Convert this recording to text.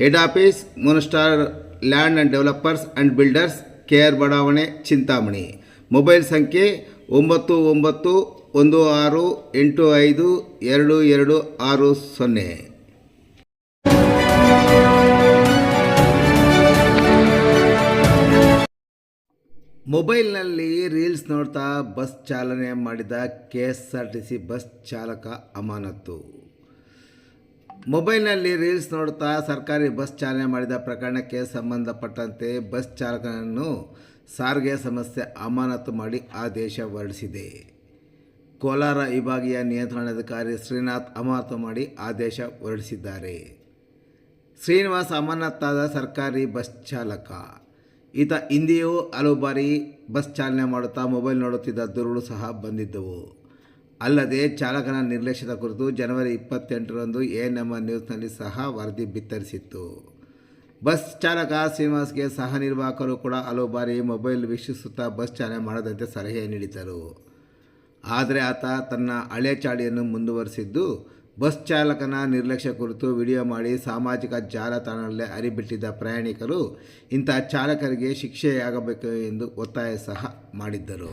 Head office moon star land and developers and builders K R ಬಡಾವಣೆ Chintamani mobile ಸಂಖ್ಯೆ ಒಂಬತ್ತು ಒಂಬತ್ತು ಒಂದು ಆರು ಎಂಟು ಐದು ಎರಡು ಎರಡು ಆರು ಸೊನ್ನೆ. ಮೊಬೈಲ್ನಲ್ಲಿ ರೀಲ್ಸ್ ನೋಡ್ತಾ ಬಸ್ ಚಾಲನೆ ಮಾಡಿದ K S R T C bus ಚಾಲಕ ಅಮಾನತು ಮೊಬೈಲ್ನಲ್ಲಿ ರೀಲ್ಸ್ ನೋಡುತ್ತಾ ಸರ್ಕಾರಿ ಬಸ್ ಚಾಲನೆ ಮಾಡಿದ ಪ್ರಕರಣಕ್ಕೆ ಸಂಬಂಧಪಟ್ಟಂತೆ ಬಸ್ ಚಾಲಕನನ್ನು ಸಾರಿಗೆ ಸಮಸ್ಯೆ ಅಮಾನತು ಮಾಡಿ ಆದೇಶ ಹೊರಡಿಸಿದೆ. ಕೋಲಾರ ವಿಭಾಗೀಯ ನಿಯಂತ್ರಣಾಧಿಕಾರಿ ಶ್ರೀನಾಥ್ ಅಮಾನತು ಮಾಡಿ ಆದೇಶ ಹೊರಡಿಸಿದ್ದಾರೆ. ಶ್ರೀನಿವಾಸ್ ಅಮಾನತಾದ ಸರ್ಕಾರಿ ಬಸ್ ಚಾಲಕ. ಈತ ಹಿಂದೆಯೂ ಹಲವು ಬಾರಿ ಬಸ್ ಚಾಲನೆ ಮಾಡುತ್ತಾ ಮೊಬೈಲ್ ನೋಡುತ್ತಿದ್ದ ದೂರುಗಳು ಸಹ ಬಂದಿದ್ದವು. ಅಲ್ಲದೆ ಚಾಲಕನ ನಿರ್ಲಕ್ಷ್ಯದ ಕುರಿತು ಜನವರಿ ಇಪ್ಪತ್ತೆಂಟರಂದು ಎ ನಮ್ಮ ನ್ಯೂಸ್ನಲ್ಲಿ ಸಹ ವರದಿ ಬಿತ್ತರಿಸಿತ್ತು. ಬಸ್ ಚಾಲಕ ಶ್ರೀನಿವಾಸ್ಗೆ ಸಹ ನಿರ್ವಾಹಕರು ಕೂಡ ಹಲವು ಬಾರಿ ಮೊಬೈಲ್ ವೀಕ್ಷಿಸುತ್ತಾ ಬಸ್ ಚಾಲನೆ ಮಾಡದಂತೆ ಸಲಹೆ ನೀಡಿದ್ದರು. ಆದರೆ ಆತ ತನ್ನ ಹಳೆ ಚಾಳಿಯನ್ನು ಮುಂದುವರಿಸಿದ್ದು, ಬಸ್ ಚಾಲಕನ ನಿರ್ಲಕ್ಷ್ಯ ಕುರಿತು ವಿಡಿಯೋ ಮಾಡಿ ಸಾಮಾಜಿಕ ಜಾಲತಾಣದಲ್ಲೇ ಹರಿಬಿಟ್ಟಿದ್ದ ಪ್ರಯಾಣಿಕರು ಇಂಥ ಚಾಲಕರಿಗೆ ಶಿಕ್ಷೆಯಾಗಬೇಕು ಎಂದು ಒತ್ತಾಯ ಸಹ ಮಾಡಿದ್ದರು.